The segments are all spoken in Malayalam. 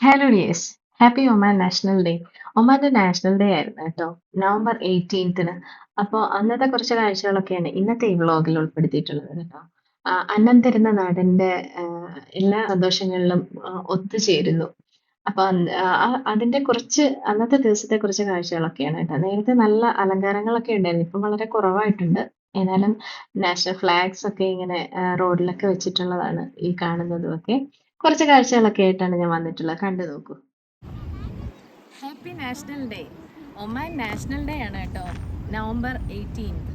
Hello dears happy Oman national day ഒമാന്റെ national day ആയിരുന്നു കേട്ടോ. നവംബർ എയ്റ്റീൻത്തിന് അപ്പോൾ അന്നത്തെ കുറച്ച് കാഴ്ചകളൊക്കെയാണ് ഇന്നത്തെ ഈ വ്ളോഗിൽ ഉൾപ്പെടുത്തിയിട്ടുള്ളത് കേട്ടോ. അന്നം തരുന്ന നാടിന്റെ എല്ലാ സന്തോഷങ്ങളിലും ഒത്തുചേരുന്നു. അപ്പൊ അതിന്റെ കുറച്ച് അന്നത്തെ ദിവസത്തെ കുറച്ച് കാഴ്ചകളൊക്കെയാണ് കേട്ടോ. നേരത്തെ നല്ല അലങ്കാരങ്ങളൊക്കെ ഉണ്ടായിരുന്നു. ഇപ്പം വളരെ കുറവായിട്ടുണ്ട്. ഏതായാലും നാഷണൽ ഫ്ലാഗ്സ് ഒക്കെ ഇങ്ങനെ റോഡിലൊക്കെ വെച്ചിട്ടുള്ളതാണ് ഈ കാണുന്നതും ഒക്കെ കുറച്ച് കാഴ്ചകളൊക്കെ ആയിട്ടാണ് ഞാൻ വന്നിട്ടുള്ളത്. കണ്ടു നോക്കൂ. Happy national day Oman national day ആണ് കേട്ടോ. നവംബർ എയ്റ്റീൻത്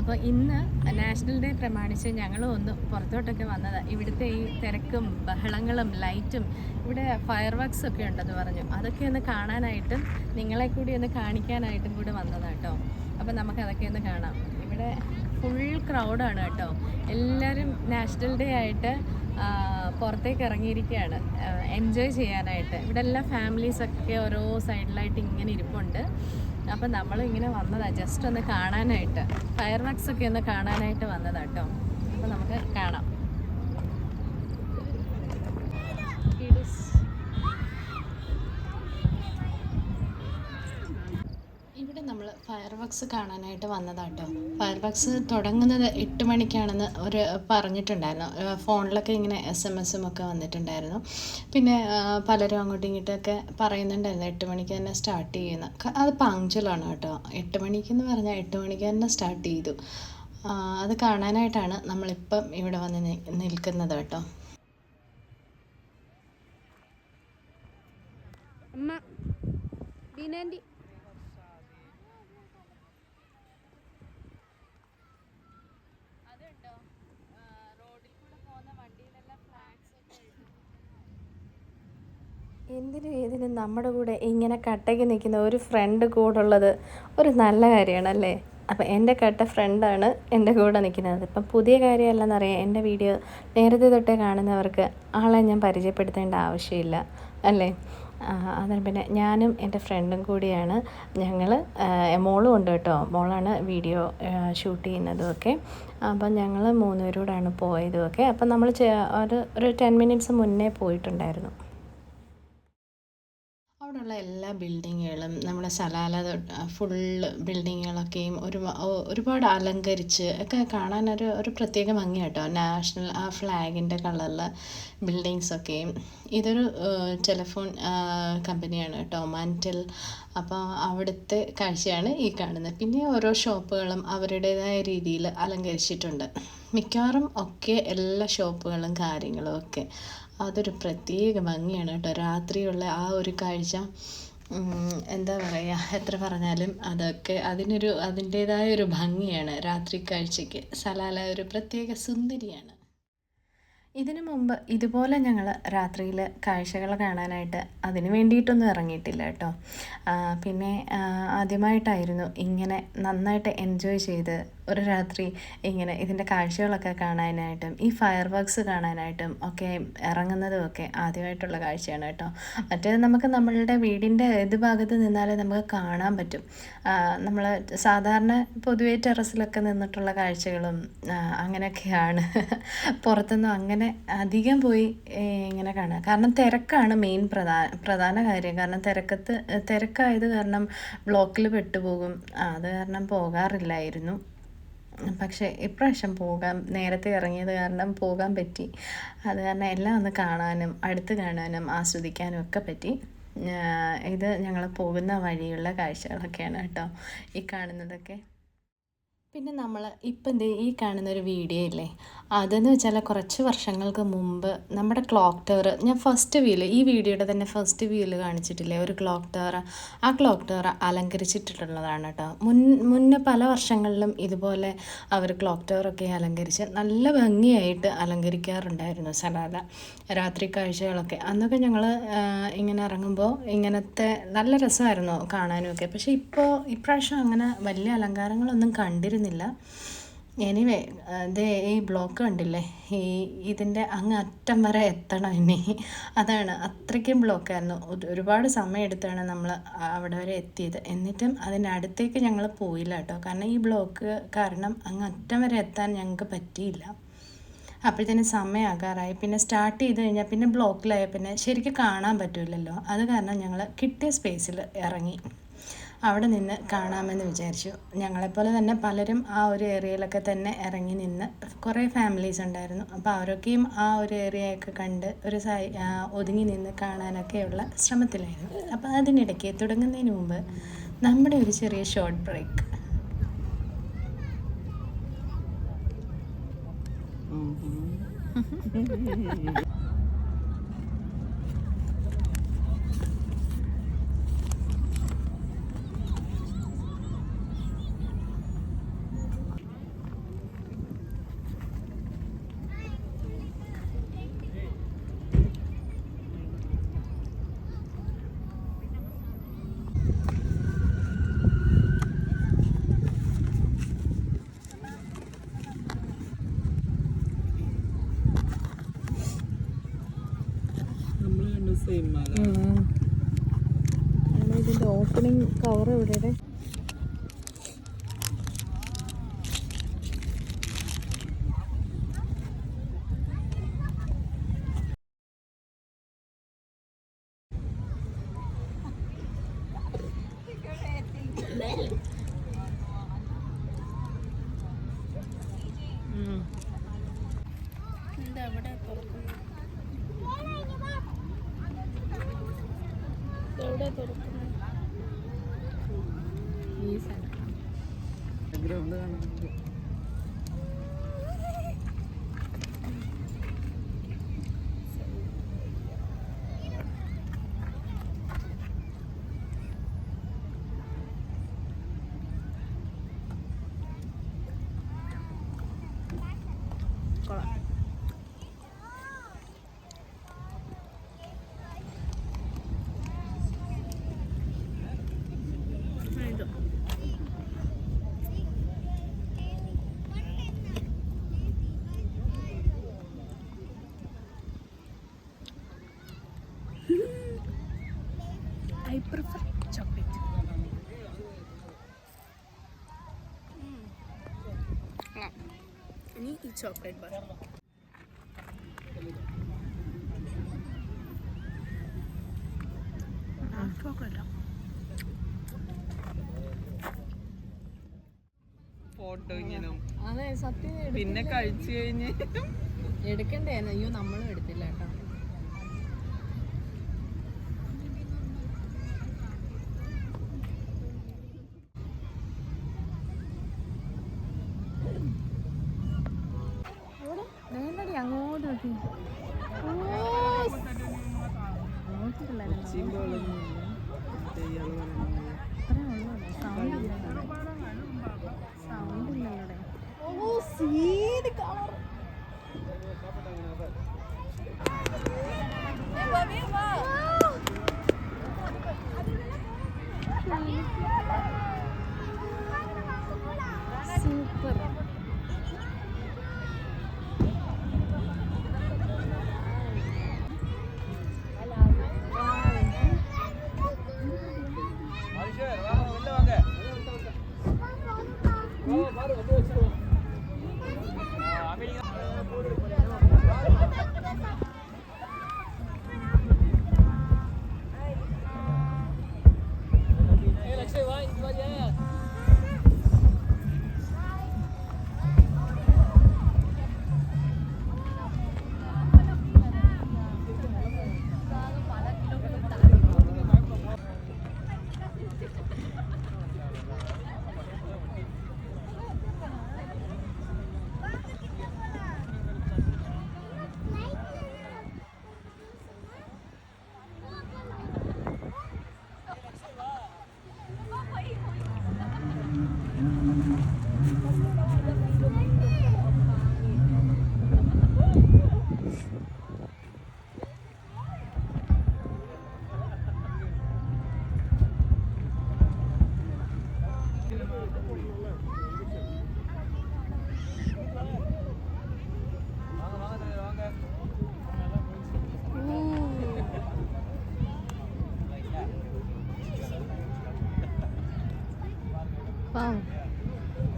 അപ്പോൾ ഇന്ന് നാഷണൽ ഡേ പ്രമാണിച്ച് ഞങ്ങളും ഒന്ന് പുറത്തോട്ടൊക്കെ വന്നത്. ഇവിടുത്തെ ഈ തിരക്കും ബഹളങ്ങളും ലൈറ്റും ഇവിടെ ഫയർ വർക്ക്സ് ഒക്കെ ഉണ്ടെന്ന് പറഞ്ഞു. അതൊക്കെ ഒന്ന് കാണാനായിട്ടും നിങ്ങളെ കൂടി ഒന്ന് കാണിക്കാനായിട്ടും കൂടി വന്നതാണ് കേട്ടോ. അപ്പോൾ നമുക്ക് അതൊക്കെ ഒന്ന് കാണാം. ഇവിടെ ഫുൾ ക്രൗഡാണ് കേട്ടോ. എല്ലാവരും നാഷണൽ ഡേ ആയിട്ട് പുറത്തേക്ക് ഇറങ്ങിയിരിക്കുകയാണ്. എൻജോയ് ചെയ്യാനായിട്ട്. ഇവിടെ എല്ലാ ഫാമിലീസൊക്കെ ഓരോ സൈഡിലായിട്ട് ഇങ്ങനെ ഇരിപ്പുണ്ട്. അപ്പം നമ്മൾ ഇങ്ങനെ വന്നതാണ് ജസ്റ്റ് ഒന്ന് കാണാനായിട്ട്. ഫയർ വർക്ക്സ് ഒക്കെ ഒന്ന് കാണാനായിട്ട് വന്നതാണ് കേട്ടോ അപ്പോൾ നമുക്ക് കാണാം ഇവിടെ നമ്മൾ ഫയർ കാണാനായിട്ട് വന്നതാട്ടോ. ഫയർ വർക്ക്സ് തുടങ്ങുന്നത് എട്ട് മണിക്കാണെന്ന് ഒരു പറഞ്ഞിട്ടുണ്ടായിരുന്നു. ഫോണിലൊക്കെ ഇങ്ങനെ എസ് എം എസും ഒക്കെ വന്നിട്ടുണ്ടായിരുന്നു. പിന്നെ പലരും അങ്ങോട്ടും ഇങ്ങോട്ടൊക്കെ പറയുന്നുണ്ടായിരുന്നു എട്ട് മണിക്ക് തന്നെ സ്റ്റാർട്ട് ചെയ്യുന്ന. അത് പങ്ക്ച്വലാണ് കേട്ടോ. എട്ട് മണിക്കെന്ന് പറഞ്ഞാൽ എട്ട് മണിക്ക് തന്നെ സ്റ്റാർട്ട് ചെയ്തു. അത് കാണാനായിട്ടാണ് നമ്മളിപ്പം ഇവിടെ വന്ന് നിൽക്കുന്നത് കേട്ടോ. അമ്മ ബീനാന്റി എന്തിനും ഏതിനും നമ്മുടെ കൂടെ ഇങ്ങനെ കട്ടയ്ക്ക് നിൽക്കുന്ന ഒരു ഫ്രണ്ട് കൂടെ ഉള്ളത് ഒരു നല്ല കാര്യമാണല്ലേ? അപ്പം എന്റെ കട്ട ഫ്രണ്ടാണ് എന്റെ കൂടെ നിൽക്കുന്നത്. ഇപ്പം പുതിയ കാര്യമല്ലെന്നറിയാം എന്റെ വീഡിയോ നേരത്തെ തൊട്ടേ കാണുന്നവർക്ക് ആളെ ഞാൻ പരിചയപ്പെടുത്തേണ്ട ആവശ്യമില്ല അല്ലേ? അതിന് പിന്നെ ഞാനും എന്റെ ഫ്രണ്ടും കൂടിയാണ്. ഞങ്ങൾ മോളും ഉണ്ട് കേട്ടോ. മോളാണ് വീഡിയോ ഷൂട്ട് ചെയ്യുന്നതും ഒക്കെ അപ്പം ഞങ്ങൾ മൂന്നുപേരോടാണ് പോയതും ഒക്കെ അപ്പം നമ്മൾ ഒരു ഒരു ടെൻ മിനിറ്റ്സ് മുന്നേ പോയിട്ടുണ്ടായിരുന്നു. അവിടെയുള്ള എല്ലാ ബിൽഡിങ്ങുകളും നമ്മുടെ സലാല ഫുള്ള് ബിൽഡിങ്ങുകളൊക്കെയും ഒരു ഒരുപാട് അലങ്കരിച്ച് ഒക്കെ കാണാനൊരു ഒരു പ്രത്യേക ഭംഗി കേട്ടോ. നാഷണൽ ആ ഫ്ലാഗിന്റെ കളറിലെ ബിൽഡിങ്സൊക്കെയും. ഇതൊരു ടെലിഫോൺ കമ്പനിയാണ് കേട്ടോ മാന്റൽ. അപ്പോൾ അവിടുത്തെ കാഴ്ചയാണ് ഈ കാണുന്നത്. പിന്നെ ഓരോ ഷോപ്പുകളും അവരുടേതായ രീതിയിൽ അലങ്കരിച്ചിട്ടുണ്ട്. മിക്കവാറും ഒക്കെ എല്ലാ ഷോപ്പുകളും കാര്യങ്ങളും ഒക്കെ അതൊരു പ്രത്യേക ഭംഗിയാണ് കേട്ടോ. രാത്രിയുള്ള ആ ഒരു കാഴ്ച. എന്താ പറയുക എത്ര പറഞ്ഞാലും അതൊക്കെ അതിനൊരു അതിന്റേതായ ഒരു ഭംഗിയാണ് രാത്രി കാഴ്ചയ്ക്ക്. സലാല ഒരു പ്രത്യേക സുന്ദരിയാണ്. ഇതിനു മുമ്പ് ഇതുപോലെ ഞങ്ങൾ രാത്രിയിൽ കാഴ്ചകൾ കാണാനായിട്ട് അതിന് വേണ്ടിയിട്ടൊന്നും ഇറങ്ങിയിട്ടില്ല കേട്ടോ. പിന്നെ ആദ്യമായിട്ടായിരുന്നു ഇങ്ങനെ നന്നായിട്ട് എൻജോയ് ചെയ്ത് ഒരു രാത്രി ഇങ്ങനെ ഇതിന്റെ കാഴ്ചകളൊക്കെ കാണാനായിട്ടും ഈ ഫയർ വർക്ക്സ് കാണാനായിട്ടും ഒക്കെ ഇറങ്ങുന്നതും ഒക്കെ ആദ്യമായിട്ടുള്ള കാഴ്ചയാണ് കേട്ടോ. മറ്റേത് നമുക്ക് നമ്മളുടെ വീടിന്റെ ഏത് ഭാഗത്ത് നിന്നാലേ നമുക്ക് കാണാൻ പറ്റും. നമ്മൾ സാധാരണ പൊതുവേ ടെറസിലൊക്കെ നിന്നിട്ടുള്ള കാഴ്ചകളും അങ്ങനെയൊക്കെയാണ്. പുറത്തൊന്നും അങ്ങനെ അധികം പോയി ഇങ്ങനെ കാണുക. കാരണം തിരക്കാണ് മെയിൻ പ്രധാന പ്രധാന കാര്യം. കാരണം തിരക്കത്ത് തിരക്കായത് കാരണം ബ്ലോക്കിൽ പെട്ടുപോകും. അത് കാരണം പോകാറില്ലായിരുന്നു. പക്ഷേ ഇപ്രാവശ്യം പോകാൻ നേരത്തെ ഇറങ്ങിയത് കാരണം പോകാൻ പറ്റി. അത് കാരണം എല്ലാം ഒന്ന് കാണാനും അടുത്ത് കാണാനും ആസ്വദിക്കാനും ഒക്കെ പറ്റി. ഇത് ഞങ്ങൾ പോകുന്ന വഴിയുള്ള കാഴ്ചകളൊക്കെയാണ് കേട്ടോ ഈ കാണുന്നതൊക്കെ. പിന്നെ നമ്മൾ ഇപ്പം ദേ ഈ കാണുന്ന ഒരു വീഡിയോ ഇല്ലേ? അതെന്ന് വെച്ചാൽ കുറച്ച് വർഷങ്ങൾക്ക് മുമ്പ് നമ്മുടെ ക്ലോക്ക് ടവർ ഞാൻ ഫസ്റ്റ് വ്യൂൽ ഈ വീഡിയോയുടെ തന്നെ ഫസ്റ്റ് വ്യൂൽ കാണിച്ചിട്ടില്ലേ? ഒരു ക്ലോക്ക് ടവർ ആ ക്ലോക്ക് ടവർ അലങ്കരിച്ചിട്ടുള്ളതാണ് കേട്ടോ മുൻ മുന്നേ പല വർഷങ്ങളിലും ഇതുപോലെ അവർ ക്ലോക്ക് ടവറൊക്കെ അലങ്കരിച്ച് നല്ല ഭംഗിയായിട്ട് അലങ്കരിക്കാറുണ്ടായിരുന്നു സലാല രാത്രി കാഴ്ചകളൊക്കെ. അന്നൊക്കെ ഞങ്ങൾ ഇങ്ങനെ ഇറങ്ങുമ്പോൾ ഇങ്ങനത്തെ നല്ല രസമായിരുന്നു കാണാനും ഒക്കെ പക്ഷേ ഇപ്പോൾ ഇപ്രാവശ്യം അങ്ങനെ വലിയ അലങ്കാരങ്ങളൊന്നും കണ്ടിരുന്നില്ല എനിവേ ദേ ഈ ബ്ലോക്ക് കണ്ടില്ലേ? ഈ ഇതിന്റെ അങ്ങ് അറ്റം വരെ എത്തണം ഇനി. അതാണ് അത്രയ്ക്കും ബ്ലോക്കായിരുന്നു ഒരു- ഒരുപാട് സമയം എടുത്താണ് നമ്മൾ അവിടെ വരെ എത്തിയത്. എന്നിട്ടും അതിനടുത്തേക്ക് ഞങ്ങൾ പോയില്ല കേട്ടോ. കാരണം ഈ ബ്ലോക്ക് കാരണം അങ്ങ് അറ്റം വരെ എത്താൻ ഞങ്ങൾക്ക് പറ്റിയില്ല. അപ്പോഴത്തേനും സമയമാകാറായി പിന്നെ സ്റ്റാർട്ട് ചെയ്ത് കഴിഞ്ഞാൽ പിന്നെ ബ്ലോക്കിലായ പിന്നെ ശരിക്കും കാണാൻ പറ്റില്ലല്ലോ അത് കാരണം ഞങ്ങൾ കിട്ടിയ സ്പേസിൽ ഇറങ്ങി. അവിടെ നിന്ന് കാണാമെന്ന് വിചാരിച്ചു. ഞങ്ങളെപ്പോലെ തന്നെ പലരും ആ ഒരു ഏരിയയിലൊക്കെ തന്നെ ഇറങ്ങി നിന്ന് കുറേ ഫാമിലീസ് ഉണ്ടായിരുന്നു. അപ്പോൾ അവരൊക്കെയും ആ ഒരു ഏരിയയൊക്കെ കണ്ട് ഒരു സൈ ഒതുങ്ങി നിന്ന് കാണാനൊക്കെയുള്ള ശ്രമത്തിലായിരുന്നു. അപ്പോൾ അതിനിടയ്ക്ക് തുടങ്ങുന്നതിന് മുമ്പ് നമ്മുടെ ഒരു ചെറിയ ഷോർട്ട് ബ്രേക്ക് നമ്മൾ ഇതിന്റെ ഓപ്പണിംഗ് കവർ ഇവിടെ ഗ്രൗണ്ട് കാണാൻ ഇത് I prefer chocolate. ആ, ഇനി ഈ ചോക്ലേറ്റ് ബാർ. ചോക്ലേറ്റാ ഫോട്ടോ ഇങ്ങനെ. അതെ സത്യം പിന്നെ കഴിച്ചു കഴിഞ്ഞ് എടുക്കണ്ടേ അയ്യോ നമ്മളും എടുത്തില്ല കേട്ടോ. സൂപ്പർ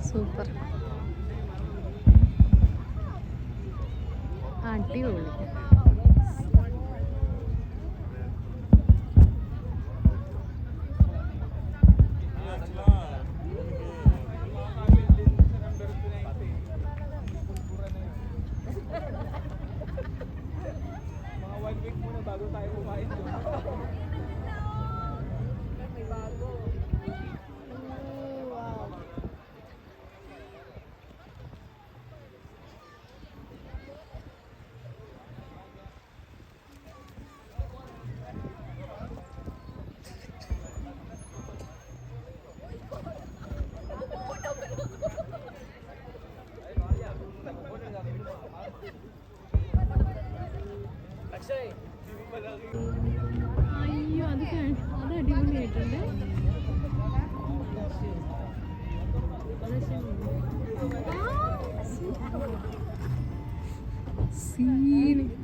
സൂപ്പർ അടിപൊളി. Cine.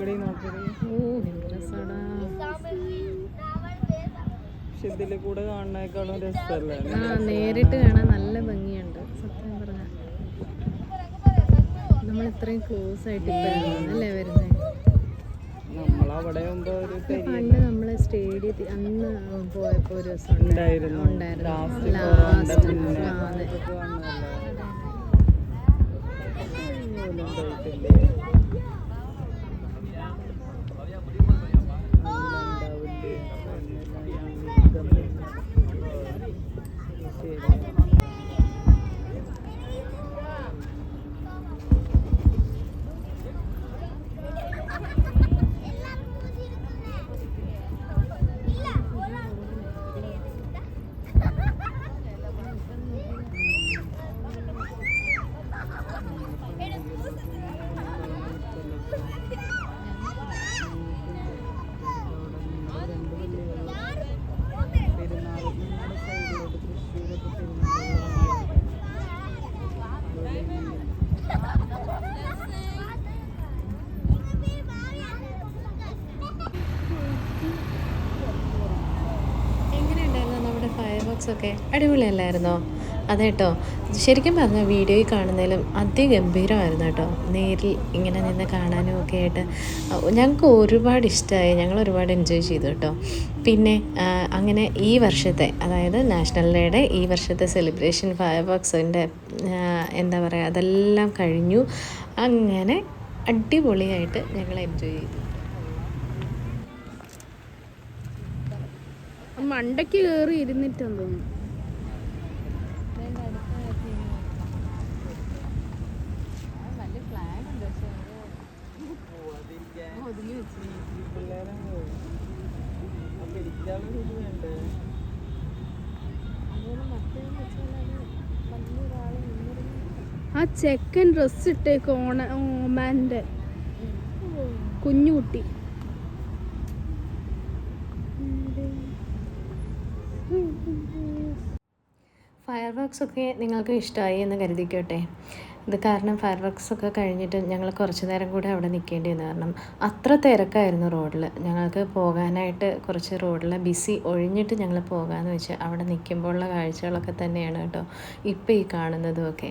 നോക്കടി നോക്കടി. ഓ രസടാ പക്ഷെ ഇതിൽ കൂടെ കാണുന്നേക്കാളും രസമല്ലേ ആ നേരിട്ട് കാണാൻ നല്ല ഭംഗിയുണ്ട്. സത്യം പറഞ്ഞ. നമ്മൾ ഇത്രയും ക്ലോസ് ആയിട്ട് ഇപ്പോഴാണ് അല്ലേ വരുന്നത് നമ്മളവിടെ ആകുമ്പോ ഒരു പണ്ട് നമ്മൾ സ്റ്റേഡിയത്തിൽ അന്ന് പോയപ്പോ ഒരു ദിവസം ഉണ്ടായിരുന്നു. ഉണ്ടായിരുന്നു. ലാസ്റ്റ് അതെ. ഒക്കെ അടിപൊളിയല്ലായിരുന്നോ? അതെ കേട്ടോ ശരിക്കും പറഞ്ഞാൽ വീഡിയോയിൽ കാണുന്നതിലും അതിഗംഭീരമായിരുന്നു കേട്ടോ നേരിൽ ഇങ്ങനെ നിന്ന് കാണാനും ഒക്കെ ആയിട്ട്. ഞങ്ങൾക്ക് ഒരുപാട് ഇഷ്ടമായി ഞങ്ങൾ ഒരുപാട് എൻജോയ് ചെയ്തു കേട്ടോ പിന്നെ അങ്ങനെ ഈ വർഷത്തെ അതായത് നാഷണൽ ഡേയുടെ ഈ വർഷത്തെ സെലിബ്രേഷൻ ഫയർ വർക്സിന്റെ എന്താ പറയുക അതെല്ലാം കഴിഞ്ഞു. അങ്ങനെ അടിപൊളിയായിട്ട് ഞങ്ങൾ എൻജോയ് ചെയ്തു. മണ്ടയ്ക്ക് കയറി ഇരുന്നിട്ടെന്ന് തോന്നുന്നു. ആ ചെക്കൻ ഡ്രസ് ഇട്ടേക്ക് ഓണ ഓമാന്റെ കുഞ്ഞുകുട്ടി. ഫയർ വർക്ക്സ് ഒക്കെ നിങ്ങൾക്ക് ഇഷ്ടമായി എന്ന് കരുതിക്കോട്ടെ. ഇത് കാരണം ഫയർ വർക്ക്സ് ഒക്കെ കഴിഞ്ഞിട്ട് ഞങ്ങൾ കുറച്ച് നേരം കൂടെ അവിടെ നിൽക്കേണ്ടി വന്നു. കാരണം അത്ര തിരക്കായിരുന്നു റോഡിൽ. ഞങ്ങൾക്ക് പോകാനായിട്ട് കുറച്ച് റോഡിൽ ബിസി ഒഴിഞ്ഞിട്ട് ഞങ്ങൾ പോകാമെന്ന് വെച്ച് അവിടെ നിൽക്കുമ്പോഴുള്ള കാഴ്ചകളൊക്കെ തന്നെയാണ് കേട്ടോ ഇപ്പോൾ ഈ കാണുന്നതും ഒക്കെ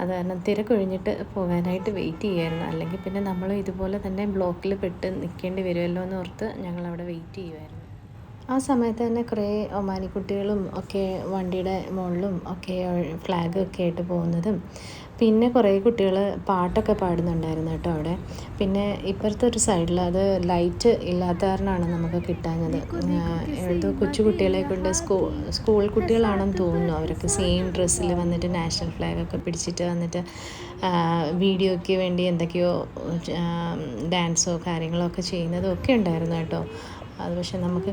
അത് കാരണം തിരക്കൊഴിഞ്ഞിട്ട് പോകാനായിട്ട് വെയിറ്റ് ചെയ്യുമായിരുന്നു. അല്ലെങ്കിൽ പിന്നെ നമ്മൾ ഇതുപോലെ തന്നെ ബ്ലോക്കിൽ പെട്ട് നിൽക്കേണ്ടി വരുമല്ലോ എന്ന് ഓർത്ത് ഞങ്ങൾ അവിടെ വെയിറ്റ് ചെയ്യുമായിരുന്നു. ആ സമയത്ത് തന്നെ കുറേ ഒമാനി കുട്ടികളും ഒക്കെ വണ്ടിയുടെ മുകളിലും ഒക്കെ ഫ്ലാഗ് ഒക്കെ ആയിട്ട് പോകുന്നതും. പിന്നെ കുറേ കുട്ടികൾ പാട്ടൊക്കെ പാടുന്നുണ്ടായിരുന്നു കേട്ടോ അവിടെ. പിന്നെ ഇപ്പുറത്തെ ഒരു സൈഡിൽ അത് ലൈറ്റ് ഇല്ലാത്ത കാരണമാണ് നമുക്ക് കിട്ടാഞ്ഞത്. ഏതോ കൊച്ചു കുട്ടികളെ കൊണ്ട് സ്കൂൾ സ്കൂൾ കുട്ടികളാണെന്ന് തോന്നുന്നു അവരൊക്കെ സെയിം ഡ്രസ്സിൽ വന്നിട്ട് നാഷണൽ ഫ്ലാഗ് ഒക്കെ പിടിച്ചിട്ട് വന്നിട്ട് വീഡിയോയ്ക്ക് വേണ്ടി എന്തൊക്കെയോ ഡാൻസോ കാര്യങ്ങളോ ഒക്കെ ചെയ്യുന്നതും ഒക്കെ ഉണ്ടായിരുന്നു കേട്ടോ. അത് പക്ഷെ നമുക്ക്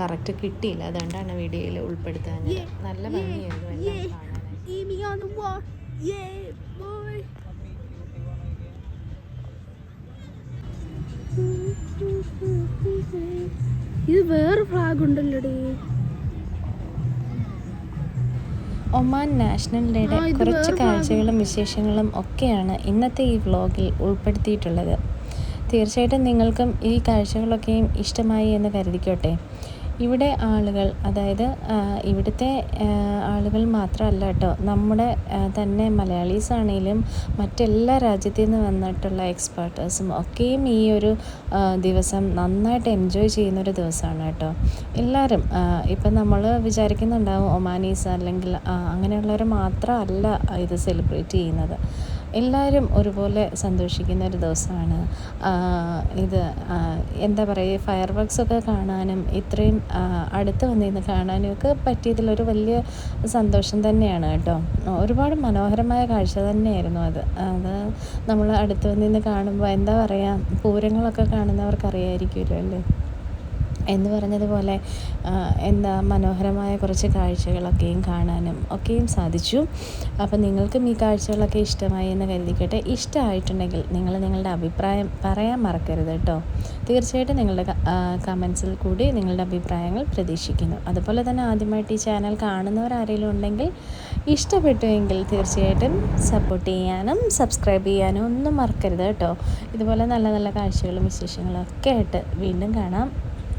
കറക്റ്റ് കിട്ടിയില്ല. അതുകൊണ്ടാണ് വീഡിയോയിൽ ഉൾപ്പെടുത്താൻ നല്ല ഭംഗിയായിരുന്നു എല്ലാം. ഇത് വേറെ ഫ്ലാഗ് ഉണ്ടല്ലോടി. ഒമാൻ നാഷണൽ ഡേയുടെ കുറച്ച് കാഴ്ചകളും വിശേഷങ്ങളും ഒക്കെയാണ് ഇന്നത്തെ ഈ വ്ലോഗിൽ ഉൾപ്പെടുത്തിയിട്ടുള്ളത്. തീർച്ചയായിട്ടും നിങ്ങൾക്കും ഈ കാഴ്ചകളൊക്കെയും ഇഷ്ടമായി എന്ന് കരുതിക്കോട്ടെ. ഇവിടെ ആളുകൾ അതായത് ഇവിടുത്തെ ആളുകൾ മാത്രമല്ല കേട്ടോ നമ്മുടെ തന്നെ മലയാളീസ് ആണെങ്കിലും മറ്റെല്ലാ രാജ്യത്തു നിന്ന് വന്നിട്ടുള്ള എക്സ്പേർട്ടേഴ്സും ഒക്കെയും ഈ ഒരു ദിവസം നന്നായിട്ട് എൻജോയ് ചെയ്യുന്നൊരു ദിവസമാണ് കേട്ടോ. എല്ലാവരും ഇപ്പം നമ്മൾ വിചാരിക്കുന്നുണ്ടാവും ഒമാനീസ് അല്ലെങ്കിൽ അങ്ങനെയുള്ളവർ മാത്രമല്ല ഇത് സെലിബ്രേറ്റ് ചെയ്യുന്നത്. എല്ലാവരും ഒരുപോലെ സന്തോഷിക്കുന്ന ഒരു ദിവസമാണ്. ഇത് എന്താ പറയുക ഫയർ വർക്ക്സ് ഒക്കെ കാണാനും ഇത്രയും അടുത്ത് വന്നിരുന്ന് കാണാനും ഒക്കെ പറ്റിയതിലൊരു വലിയ സന്തോഷം തന്നെയാണ് കേട്ടോ. ഒരുപാട് മനോഹരമായ കാഴ്ച തന്നെയായിരുന്നു അത്. അത് നമ്മൾ അടുത്ത് വന്നിരുന്ന് കാണുമ്പോൾ എന്താ പറയുക പൂരങ്ങളൊക്കെ കാണുന്നവർക്ക് അറിയാമായിരിക്കുമല്ലോ അല്ലേ? എന്ന് പറഞ്ഞതുപോലെ എന്താ മനോഹരമായ കുറച്ച് കാഴ്ചകളൊക്കെയും കാണാനും ഒക്കെയും സാധിച്ചു. അപ്പം നിങ്ങൾക്കും ഈ കാഴ്ചകളൊക്കെ ഇഷ്ടമായി എന്ന് കരുതിക്കട്ടെ. ഇഷ്ടമായിട്ടുണ്ടെങ്കിൽ നിങ്ങൾ നിങ്ങളുടെ അഭിപ്രായം പറയാൻ മറക്കരുത് കേട്ടോ. തീർച്ചയായിട്ടും നിങ്ങളുടെ കമൻസിൽ കൂടി നിങ്ങളുടെ അഭിപ്രായങ്ങൾ പ്രതീക്ഷിക്കുന്നു. അതുപോലെ തന്നെ ആദ്യമായിട്ട് ഈ ചാനൽ കാണുന്നവർ ആരെങ്കിലും ഉണ്ടെങ്കിൽ ഇഷ്ടപ്പെട്ടുവെങ്കിൽ തീർച്ചയായിട്ടും സപ്പോർട്ട് ചെയ്യാനും സബ്സ്ക്രൈബ് ചെയ്യാനും ഒന്നും മറക്കരുത് കേട്ടോ. ഇതുപോലെ നല്ല നല്ല കാഴ്ചകളും വിശേഷങ്ങളും ഒക്കെ ആയിട്ട് വീണ്ടും കാണാം.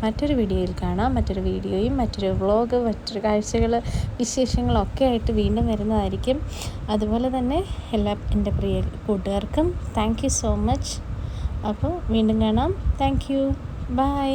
മറ്റൊരു വീഡിയോയിൽ കാണാം. മറ്റൊരു വീഡിയോയും മറ്റൊരു വ്ളോഗ് മറ്റൊരു കാഴ്ചകൾ വിശേഷങ്ങളൊക്കെ ആയിട്ട് വീണ്ടും വരുന്നതായിരിക്കും. അതുപോലെ തന്നെ എല്ലാ എന്റെ പ്രിയ കൂട്ടുകാർക്കും താങ്ക് സോ മച്ച് അപ്പോൾ വീണ്ടും കാണാം. Thank you by